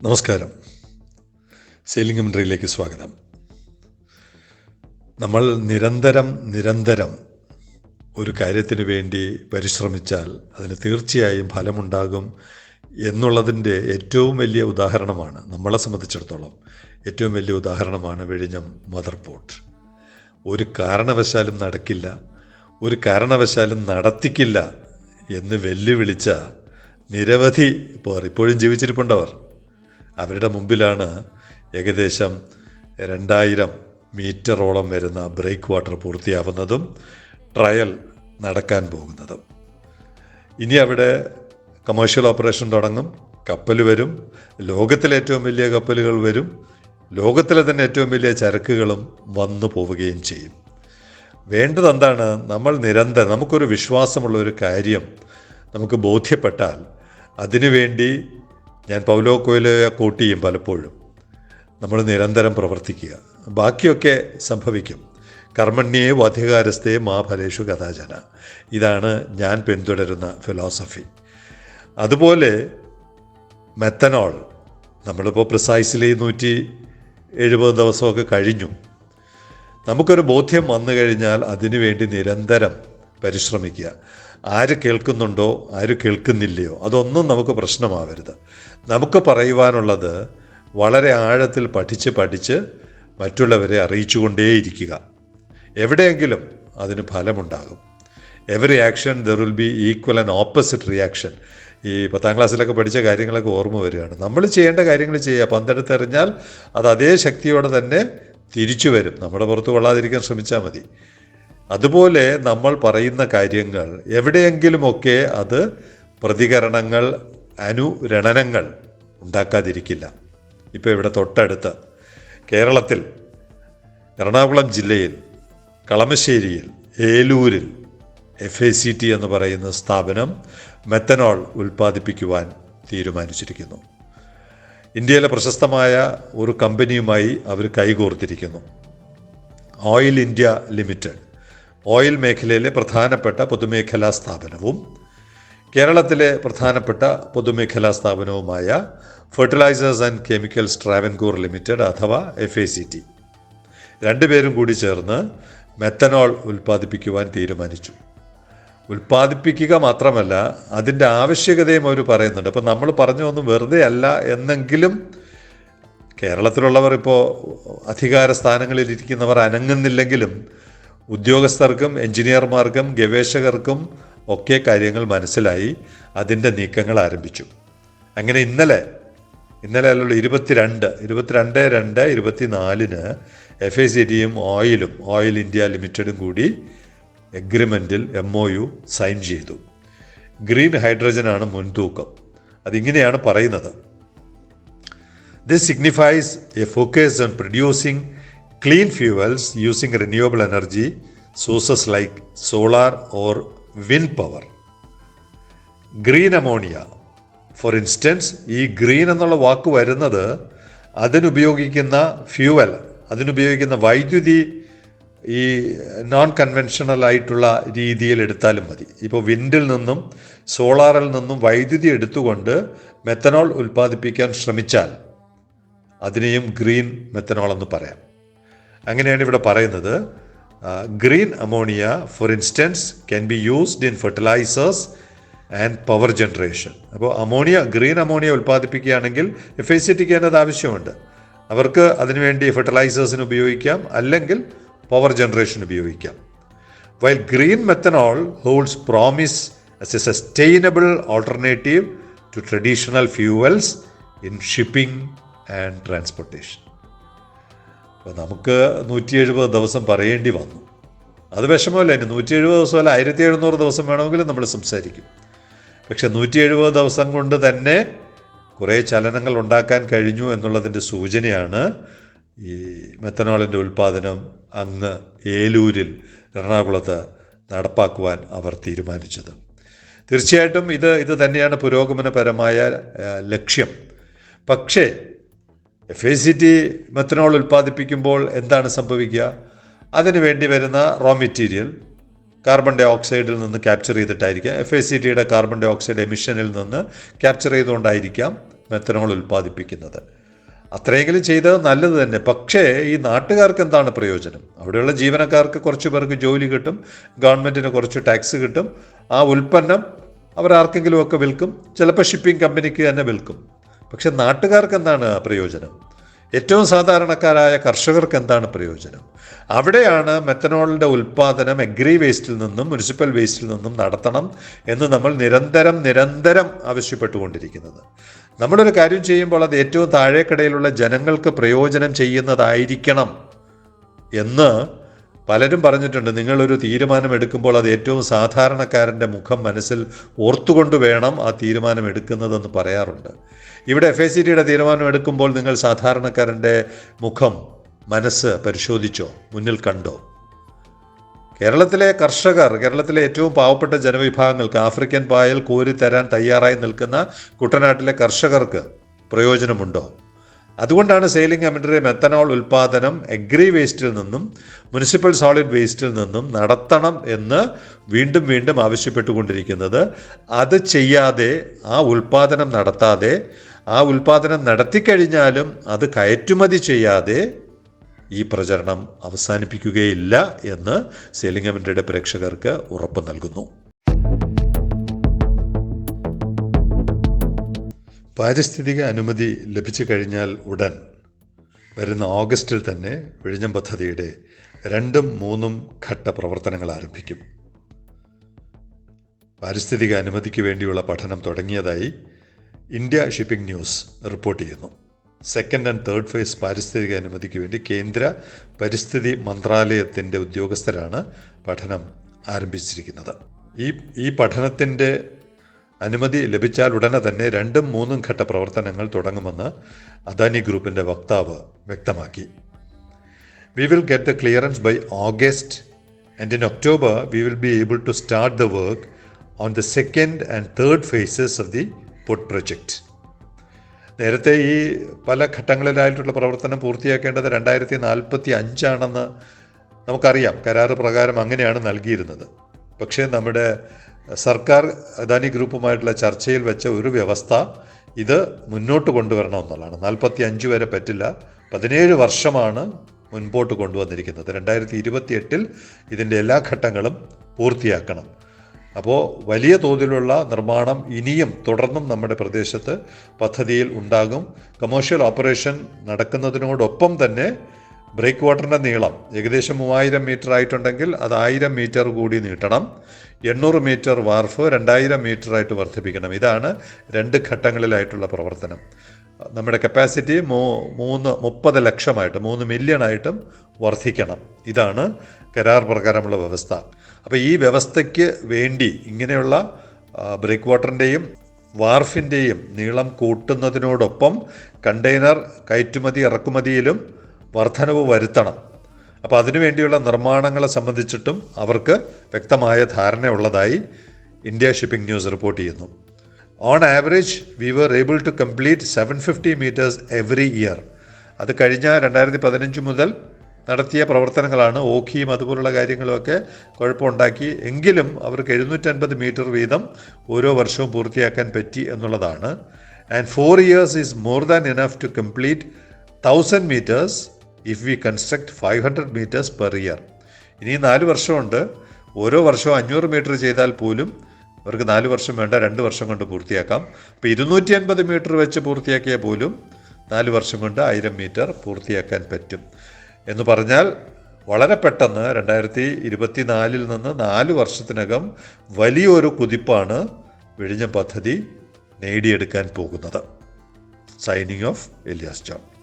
നമസ്കാരം. സെയിലിംഗ് കമൻട്രിയിലേക്ക് സ്വാഗതം. നമ്മൾ നിരന്തരം നിരന്തരം ഒരു കാര്യത്തിന് വേണ്ടി പരിശ്രമിച്ചാൽ അതിന് തീർച്ചയായും ഫലമുണ്ടാകും എന്നുള്ളതിന്റെ ഏറ്റവും വലിയ ഉദാഹരണമാണ് നമ്മളെ സംബന്ധിച്ചിടത്തോളം ഏറ്റവും വലിയ ഉദാഹരണമാണ് വിഴിഞ്ഞം മദർ പോർട്ട് ഒരു കാരണവശാലും നടക്കില്ല ഒരു കാരണവശാലും നടത്തിക്കില്ല എന്ന് വെല്ലുവിളിച്ച നിരവധി പേർ ഇപ്പോഴും ജീവിച്ചിരിപ്പുണ്ടവർ അവരുടെ മുമ്പിലാണ് ഏകദേശം രണ്ടായിരം മീറ്ററോളം വരുന്ന ബ്രേക്ക് വാട്ടർ പൂർത്തിയാവുന്നതും ട്രയൽ നടക്കാൻ പോകുന്നതും. ഇനി അവിടെ കമേഴ്ഷ്യൽ ഓപ്പറേഷൻ തുടങ്ങും. കപ്പൽ വരും. ലോകത്തിലെ ഏറ്റവും വലിയ കപ്പലുകൾ വരും. ലോകത്തിലെ തന്നെ ഏറ്റവും വലിയ ചരക്കുകളും വന്നു പോവുകയും ചെയ്യും. വേണ്ടത് എന്താണ്? നമ്മൾ നിരന്തരം നമുക്കൊരു വിശ്വാസമുള്ള ഒരു കാര്യം നമുക്ക് ബോധ്യപ്പെട്ടാൽ അതിനുവേണ്ടി ഞാൻ പൗലോ കോയിലയെ ചെയ്യും പലപ്പോഴും. നമ്മൾ നിരന്തരം പ്രവർത്തിക്കുക. ബാക്കിയൊക്കെ സംഭവിക്കും. കർമ്മണ്യേ വധികാരസ്ഥേ മാ ഫലേഷു കഥാചന. ഇതാണ് ഞാൻ പിന്തുടരുന്ന ഫിലോസഫി അതുപോലെ മെത്തനോൾ നമ്മളിപ്പോൾ പ്രിസൈസിലി നൂറ്റി എഴുപത് ദിവസമൊക്കെ കഴിഞ്ഞു. നമുക്കൊരു ബോധ്യം വന്നു കഴിഞ്ഞാൽ അതിനുവേണ്ടി നിരന്തരം പരിശ്രമിക്കുക. ആര് കേൾക്കുന്നുണ്ടോ ആര് കേൾക്കുന്നില്ലയോ അതൊന്നും നമുക്ക് പ്രശ്നമാവരുത്. നമുക്ക് പറയുവാനുള്ളത് വളരെ ആഴത്തിൽ പഠിച്ച് പഠിച്ച് മറ്റുള്ളവരെ അറിയിച്ചുകൊണ്ടേയിരിക്കുക. എവിടെയെങ്കിലും അതിന് ഫലമുണ്ടാകും. Every action there will be equal and opposite reaction ഈ പത്താം ക്ലാസ്സിലൊക്കെ പഠിച്ച കാര്യങ്ങളൊക്കെ ഓർമ്മ വരികയാണ്. നമ്മൾ ചെയ്യേണ്ട കാര്യങ്ങൾ ചെയ്യുക. പന്തെടുത്തെറിഞ്ഞാൽ അത് അതേ ശക്തിയോടെ തന്നെ തിരിച്ചു വരും. നമ്മുടെ പുറത്ത് കൊള്ളാതിരിക്കാൻ ശ്രമിച്ചാൽ മതി. അതുപോലെ നമ്മൾ പറയുന്ന കാര്യങ്ങൾ എവിടെയെങ്കിലുമൊക്കെ അത് പ്രതികരണങ്ങൾ അനുരണനങ്ങൾ ഉണ്ടാക്കാതിരിക്കില്ല. ഇപ്പോൾ ഇവിടെ തൊട്ടടുത്ത് കേരളത്തിൽ എറണാകുളം ജില്ലയിൽ കളമശ്ശേരിയിൽ ഏലൂരിൽ എഫ് എ സി ടി എന്ന് പറയുന്ന സ്ഥാപനം മെത്തനോൾ ഉൽപ്പാദിപ്പിക്കുവാൻ തീരുമാനിച്ചിരിക്കുന്നു. ഇന്ത്യയിലെ പ്രശസ്തമായ ഒരു കമ്പനിയുമായി അവർ കൈകോർത്തിരിക്കുന്നു. Oil India Limited. ഓയിൽ മേഖലയിലെ പ്രധാനപ്പെട്ട പൊതുമേഖലാ സ്ഥാപനവും കേരളത്തിലെ പ്രധാനപ്പെട്ട പൊതുമേഖലാ സ്ഥാപനവുമായ Fertilizers and Chemicals Travancore Limited അഥവാ എഫ് എ സി ടി രണ്ടുപേരും കൂടി ചേർന്ന് മെത്തനോൾ ഉൽപ്പാദിപ്പിക്കുവാൻ തീരുമാനിച്ചു. ഉൽപ്പാദിപ്പിക്കുക മാത്രമല്ല അതിന്റെ ആവശ്യകതയും അവർ പറയുന്നുണ്ട്. അപ്പോൾ നമ്മൾ പറഞ്ഞു ഒന്നും വെറുതെ അല്ല എന്നെങ്കിലും കേരളത്തിലുള്ളവർ ഇപ്പോൾ അധികാര സ്ഥാനങ്ങളിൽ ഇരിക്കുന്നവർ അനങ്ങുന്നില്ലെങ്കിലും ഉദ്യോഗസ്ഥർക്കും എഞ്ചിനീയർമാർക്കും ഗവേഷകർക്കും ഒക്കെ കാര്യങ്ങൾ മനസ്സിലായി. അതിന്റെ നീക്കങ്ങൾ ആരംഭിച്ചു. അങ്ങനെ ഇന്നലെ ഇന്നലെ അല്ലല്ലോ ഇരുപത്തിരണ്ട് ഇരുപത്തിരണ്ട് രണ്ട് ഇരുപത്തിനാലിന് എഫ് ഐ സി ടിയും ഓയിലും ഓയിൽ ഇന്ത്യ ലിമിറ്റഡും കൂടി എഗ്രിമെന്റിൽ എം ഒ യു സൈൻ ചെയ്തു. ഗ്രീൻ ഹൈഡ്രജനാണ് മുൻതൂക്കം. അതിങ്ങനെയാണ് പറയുന്നത്. This signifies a focus on producing clean fuels using renewable energy sources like solar or wind power. Green ammonia for instance ഈ ഗ്രീൻ എന്നുള്ള വാക്ക് വരുന്നത് അതിനുപയോഗിക്കുന്ന ഫ്യൂവൽ അതിനുപയോഗിക്കുന്ന വൈദ്യുതി ഈ നോൺ കൺവെൻഷണൽ ആയിട്ടുള്ള രീതിയിൽ എടുത്താലും മതി. ഇപ്പോൾ വിൻഡിൽ നിന്നും സോളാറിൽ നിന്നും വൈദ്യുതി എടുത്തുകൊണ്ട് മെത്തനോൾ ഉൽപ്പാദിപ്പിക്കാൻ ശ്രമിച്ചാൽ അതിനെയും ഗ്രീൻ മെത്തനോൾ എന്ന് പറയാം. അങ്ങനെയാണ് ഇവിടെ പറയുന്നത്. Green ammonia for instance can be used in fertilisers and power generation അപ്പോൾ അമോണിയ ഗ്രീൻ അമോണിയ ഉൽപ്പാദിപ്പിക്കുകയാണെങ്കിൽ എഫ് ഐ സി ടിക്ക് അത് ആവശ്യമുണ്ട്. അവർക്ക് അതിനുവേണ്ടി ഫെർട്ടിലൈസേഴ്സിന് ഉപയോഗിക്കാം അല്ലെങ്കിൽ പവർ ജനറേഷൻ ഉപയോഗിക്കാം. While green methanol holds promise as a sustainable alternative to traditional fuels in shipping and transportation. അപ്പോൾ നമുക്ക് നൂറ്റി എഴുപത് ദിവസം പറയേണ്ടി വന്നു. അത് വിഷമമല്ല ഇനി നൂറ്റി എഴുപത് ദിവസം അല്ല ആയിരത്തി എഴുന്നൂറ് ദിവസം വേണമെങ്കിലും നമ്മൾ സംസാരിക്കും. പക്ഷെ നൂറ്റി എഴുപത് ദിവസം കൊണ്ട് തന്നെ കുറേ ചലനങ്ങൾ ഉണ്ടാക്കാൻ കഴിഞ്ഞു എന്നുള്ളതിന്റെ സൂചനയാണ് ഈ മെത്തനോളിന്റെ ഉൽപ്പാദനം അന്ന് ഏലൂരിൽ എറണാകുളത്ത് നടപ്പാക്കുവാൻ അവർ തീരുമാനിച്ചത്. തീർച്ചയായിട്ടും ഇത് ഇത് തന്നെയാണ് പുരോഗമനപരമായ ലക്ഷ്യം. പക്ഷേ F A C T methanol ഉൽപ്പാദിപ്പിക്കുമ്പോൾ എന്താണ് സംഭവിക്കുക? അതിന് വേണ്ടി വരുന്ന റോ മെറ്റീരിയൽ കാർബൺ ഡൈ ഓക്സൈഡിൽ നിന്ന് ക്യാപ്ചർ ചെയ്തിട്ടായിരിക്കാം. എഫ് എ സി ടിയുടെ കാർബൺ ഡൈ ഓക്സൈഡ് എമിഷനിൽ നിന്ന് ക്യാപ്ചർ ചെയ്തുകൊണ്ടായിരിക്കാം മെത്തനോൾ ഉൽപ്പാദിപ്പിക്കുന്നത്. അത്രയെങ്കിലും ചെയ്തത് നല്ലത് തന്നെ. പക്ഷേ ഈ നാട്ടുകാർക്ക് എന്താണ് പ്രയോജനം? അവിടെയുള്ള ജീവനക്കാർക്ക് കുറച്ച് പേർക്ക് ജോലി കിട്ടും ഗവൺമെന്റിന് കുറച്ച് ടാക്സ് കിട്ടും. ആ ഉൽപ്പന്നം അവരാർക്കെങ്കിലുമൊക്കെ വിൽക്കും. ചിലപ്പോൾ ഷിപ്പിംഗ് കമ്പനിക്ക് തന്നെ വിൽക്കും. പക്ഷെ നാട്ടുകാർക്ക് എന്താണ് പ്രയോജനം? ഏറ്റവും സാധാരണക്കാരായ കർഷകർക്ക് എന്താണ് പ്രയോജനം? അവിടെയാണ് മെത്തനോളിന്റെ ഉൽപ്പാദനം എഗ്രി വേസ്റ്റിൽ നിന്നും മുനിസിപ്പൽ വേസ്റ്റിൽ നിന്നും നടത്തണം എന്ന് നമ്മൾ നിരന്തരം നിരന്തരം ആവശ്യപ്പെട്ടുകൊണ്ടിരിക്കുന്നത്. നമ്മളൊരു കാര്യം ചെയ്യുമ്പോൾ അത് ഏറ്റവും താഴേക്കിടയിലുള്ള ജനങ്ങൾക്ക് പ്രയോജനം ചെയ്യുന്നതായിരിക്കണം എന്ന് പലരും പറഞ്ഞിട്ടുണ്ട് നിങ്ങളൊരു തീരുമാനം എടുക്കുമ്പോൾ അത് ഏറ്റവും സാധാരണക്കാരന്റെ മുഖം മനസ്സിൽ ഓർത്തുകൊണ്ട് വേണം ആ തീരുമാനം എടുക്കുന്നതെന്ന് പറയാറുണ്ട്. ഇവിടെ എഫ് എ സി ടിയുടെ തീരുമാനം എടുക്കുമ്പോൾ നിങ്ങൾ സാധാരണക്കാരന്റെ മുഖം മനസ്സ് പരിശോധിച്ചോ? മുന്നിൽ കണ്ടോ? കേരളത്തിലെ കർഷകർ കേരളത്തിലെ ഏറ്റവും പാവപ്പെട്ട ജനവിഭാഗങ്ങൾക്ക് ആഫ്രിക്കൻ പായൽ കോരി തരാൻ തയ്യാറായി നിൽക്കുന്ന കുട്ടനാട്ടിലെ കർഷകർക്ക് പ്രയോജനമുണ്ടോ? അതുകൊണ്ടാണ് സെയിലിംഗ് കമ്മിറ്ററി മെത്തനോൾ ഉൽപ്പാദനം എഗ്രി വേസ്റ്റിൽ നിന്നും മുനിസിപ്പൽ സോളിഡ് വേസ്റ്റിൽ നിന്നും നടത്തണം എന്ന് വീണ്ടും വീണ്ടും ആവശ്യപ്പെട്ടുകൊണ്ടിരിക്കുന്നത്. അത് ചെയ്യാതെ ആ ഉൽപ്പാദനം നടത്താതെ ആ ഉൽപ്പാദനം നടത്തിക്കഴിഞ്ഞാലും അത് കയറ്റുമതി ചെയ്യാതെ ഈ പ്രചരണം അവസാനിപ്പിക്കുകയില്ല എന്ന് സെയിലിംഗ് കമ്മിറ്റിയുടെ പ്രേക്ഷകർക്ക് ഉറപ്പ് നൽകുന്നു. പാരിസ്ഥിതിക അനുമതി ലഭിച്ചു കഴിഞ്ഞാൽ ഉടൻ വരുന്ന ഓഗസ്റ്റിൽ തന്നെ വിഴിഞ്ഞം പദ്ധതിയുടെ രണ്ടും മൂന്നും ഘട്ട പ്രവർത്തനങ്ങൾ ആരംഭിക്കും. പാരിസ്ഥിതിക അനുമതിക്ക് വേണ്ടിയുള്ള പഠനം തുടങ്ങിയതായി ഇന്ത്യ ഷിപ്പിംഗ് ന്യൂസ് റിപ്പോർട്ട് ചെയ്യുന്നു. സെക്കൻഡ് ആൻഡ് തേർഡ് ഫേസ് പാരിസ്ഥിതിക അനുമതിക്ക് വേണ്ടി കേന്ദ്ര പരിസ്ഥിതി മന്ത്രാലയത്തിന്റെ ഉദ്യോഗസ്ഥരാണ് പഠനം ആരംഭിച്ചിരിക്കുന്നത്. ഈ ഈ പഠനത്തിന്റെ അനുമതി ലഭിച്ചാൽ ഉടനെ തന്നെ രണ്ടും മൂന്നും ഘട്ട പ്രവർത്തനങ്ങൾ തുടങ്ങുമെന്ന് അദാനി ഗ്രൂപ്പിന്റെ വക്താവ് വ്യക്തമാക്കി. We will get the clearance by August and in October we will be able to start the work on the second and third phases of the port project നേരത്തെ ഈ പല ഘട്ടങ്ങളിലായിട്ടുള്ള പ്രവർത്തനം പൂർത്തിയാക്കേണ്ടത് രണ്ടായിരത്തി നാൽപ്പത്തി അഞ്ചാണെന്ന് നമുക്കറിയാം. കരാറ് പ്രകാരം അങ്ങനെയാണ് നൽകിയിരുന്നത്. പക്ഷേ നമ്മുടെ സർക്കാർ അദാനി ഗ്രൂപ്പുമായിട്ടുള്ള ചർച്ചയിൽ വെച്ച ഒരു വ്യവസ്ഥ ഇത് മുന്നോട്ട് കൊണ്ടുവരണം എന്നുള്ളതാണ് നാൽപ്പത്തി അഞ്ച് വരെ പറ്റില്ല. പതിനേഴ് വർഷമാണ് മുൻപോട്ട് കൊണ്ടുവന്നിരിക്കുന്നത്. രണ്ടായിരത്തി ഇരുപത്തി എട്ടിൽ ഇതിന്റെ എല്ലാ ഘട്ടങ്ങളും പൂർത്തിയാക്കണം. അപ്പോൾ വലിയ തോതിലുള്ള നിർമ്മാണം ഇനിയും തുടർന്നും നമ്മുടെ പ്രദേശത്ത് പദ്ധതിയിൽ ഉണ്ടാകും. കമേഴ്ഷ്യൽ ഓപ്പറേഷൻ നടക്കുന്നതിനോടൊപ്പം തന്നെ ബ്രേക്ക് വാട്ടറിന്റെ നീളം ഏകദേശം മൂവായിരം മീറ്റർ ആയിട്ടുണ്ടെങ്കിൽ അത് ആയിരം മീറ്റർ കൂടി നീട്ടണം. എണ്ണൂറ് മീറ്റർ വാർഫ് രണ്ടായിരം മീറ്ററായിട്ട് വർദ്ധിപ്പിക്കണം. ഇതാണ് രണ്ട് ഘട്ടങ്ങളിലായിട്ടുള്ള പ്രവർത്തനം. നമ്മുടെ കപ്പാസിറ്റി മൂ മൂന്ന് മുപ്പത് ലക്ഷമായിട്ട് മൂന്ന് മില്യണായിട്ടും വർദ്ധിക്കണം. ഇതാണ് കരാർ പ്രകാരമുള്ള വ്യവസ്ഥ. അപ്പോൾ ഈ വ്യവസ്ഥയ്ക്ക് വേണ്ടി ഇങ്ങനെയുള്ള ബ്രേക്ക് വാട്ടറിന്റെയും വാർഫിന്റെയും നീളം കൂട്ടുന്നതിനോടൊപ്പം കണ്ടെയ്നർ കയറ്റുമതി ഇറക്കുമതിയിലും വർധനവ് വരുത്തണം. അപ്പോൾ അതിനുവേണ്ടിയുള്ള നിർമ്മാണങ്ങളെ സംബന്ധിച്ചിട്ടും അവർക്ക് വ്യക്തമായ ധാരണയുള്ളതായി ഇന്ത്യ ഷിപ്പിംഗ് ന്യൂസ് റിപ്പോർട്ട് ചെയ്യുന്നു. On average we were able to complete seven fifty metres every year അത് കഴിഞ്ഞ രണ്ടായിരത്തി പതിനഞ്ച് മുതൽ നടത്തിയ പ്രവർത്തനങ്ങളാണ് ഓഖിയും അതുപോലുള്ള കാര്യങ്ങളുമൊക്കെ കുഴപ്പമുണ്ടാക്കി. എങ്കിലും അവർക്ക് എഴുന്നൂറ്റൻപത് മീറ്റർ വീതം ഓരോ വർഷവും പൂർത്തിയാക്കാൻ പറ്റി എന്നുള്ളതാണ്. And four years is more than enough to complete thousand metres if we construct five hundred metres per year ഇനി നാല് വർഷമുണ്ട്. ഓരോ വർഷവും അഞ്ഞൂറ് മീറ്റർ ചെയ്താൽ പോലും അവർക്ക് നാല് വർഷം വേണ്ട രണ്ട് വർഷം കൊണ്ട് പൂർത്തിയാക്കാം. അപ്പോൾ ഇരുന്നൂറ്റി അൻപത് മീറ്റർ വെച്ച് പൂർത്തിയാക്കിയാൽ പോലും നാല് വർഷം കൊണ്ട് ആയിരം മീറ്റർ പൂർത്തിയാക്കാൻ പറ്റും. എന്ന് പറഞ്ഞാൽ വളരെ പെട്ടെന്ന് രണ്ടായിരത്തി ഇരുപത്തിനാലിൽ നിന്ന് നാല് വർഷത്തിനകം വലിയൊരു കുതിപ്പാണ് വിഴിഞ്ഞ പദ്ധതി നേടിയെടുക്കാൻ പോകുന്നത്. Signing off Elias John